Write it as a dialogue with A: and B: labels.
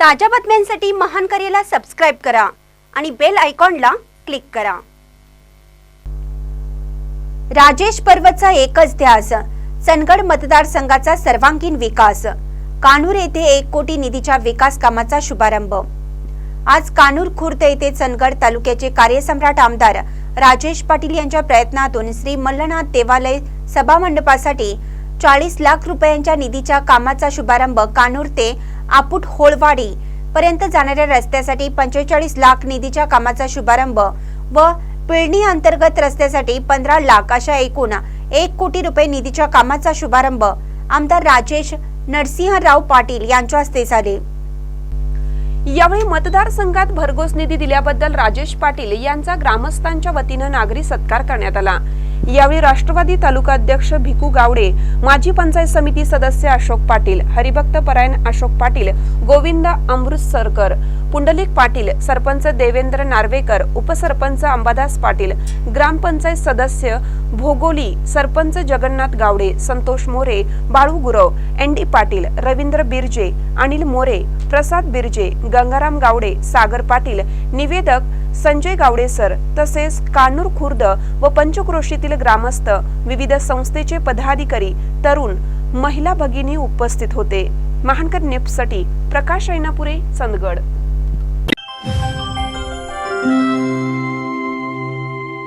A: ताज्या बातम्यांसाठी महान करेला सबस्क्राईब करा आणि बेल आयकॉनला क्लिक करा. राजेश पर्वतचा एकच ध्यास चंदगड मतदारसंघाचा सर्वांगीण विकास. कानूर येथे एक कोटी निधीच्या विकास कामाचा शुभारंभ. आज कानूर खुर्द येथे चंदगड तालुक्याचे कार्यसम्राट आमदार राजेश पाटील यांच्या प्रयत्नातून श्री मल्लनाथ देवालय सभामंडपासाठी चाळीस लाख रुपयांच्या निधीच्या कामाचा शुभारंभ कानूर ते आपुट होळवाडी पर्यंत जाणाऱ्या रस्त्यासाठी पंचेचाळीस लाख निधीच्या कामाचा शुभारंभ व पिळणी अंतर्गत रस्त्यासाठी पंधरा लाख अशा एकूण एक कोटी रुपये निधीच्या कामाचा शुभारंभ आमदार राजेश नरसिंहराव पाटील यांच्या हस्ते झाले.
B: यावेळी मतदारसंघात भरघोस निधी दिल्याबद्दल राजेश पाटील यांचा ग्रामस्थांच्या वतीनं नागरी सत्कार करण्यात आला. यावेळी राष्ट्रवादी तालुका अध्यक्ष भिकू गावडे माजी पंचायत समिती सदस्य अशोक पाटील हरिभक्त परायण अशोक पाटील गोविंद अमृतसरकर पुंडलिक पाटील सरपंच देवेंद्र नार्वेकर उपसरपंच अंबादास पाटील ग्रामपंचायत सदस्य भोगोली सरपंच जगन्नाथ गावडे संतोष मोरे बाळू गुरव एन डी पाटील रवींद्र बिर्जे अनिल मोरे प्रसाद बिर्जे गंगाराम गावडे सागर पाटील निवेदक संजय गावडे सर तसेच कानूर खुर्द व पंचक्रोशीतील ग्रामस्थ विविध संस्थेचे पदाधिकारी तरुण महिला भगिनी उपस्थित होते. महानकर नेपसाठी प्रकाश ऐनापुरे चंदगड. Thank you.